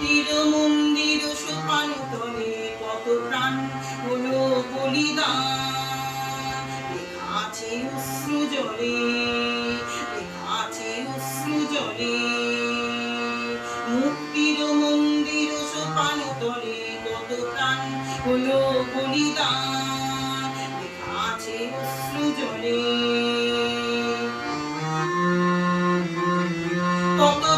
মন্দির সোপান তলে কত প্রাণ হলো বলিদান। আছে অশ্রু জলে আছে অশ্রু জলে। মুক্তির মন্দির সোপান কত প্রাণ হলো বলিদান। আছে অশ্রু জলে। কত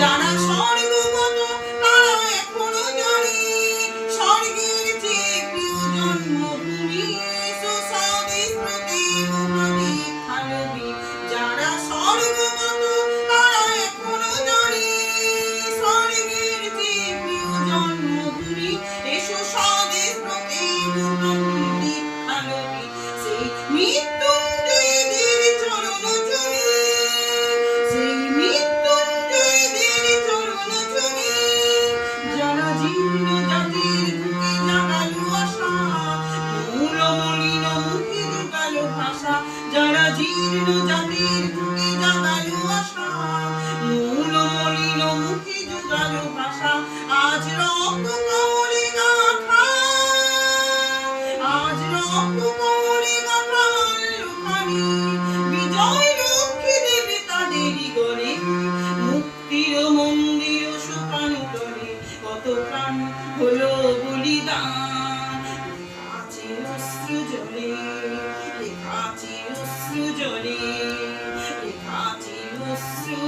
যারা স্বর্গগত তারা এখনও জানে। স্বর্গের যে প্রিয় জন্মভূমি সুস্বাদে স্মৃতি মহাদীক্ষালবী যারা স্বর্গগত তারা এখনও জানে। স্বর্গের যে প্রিয় জন্মভূমি, এসো স্বাদে স্মৃতি মহাদীক্ষালবী সেই মৃত্যুঞ্জয়দের যারা জীর্ণ কত প্রাণ হলো বলিদান? আছে অশ্রু জলে লেখা আছে অশ্রু লেখা আছে অশ্রু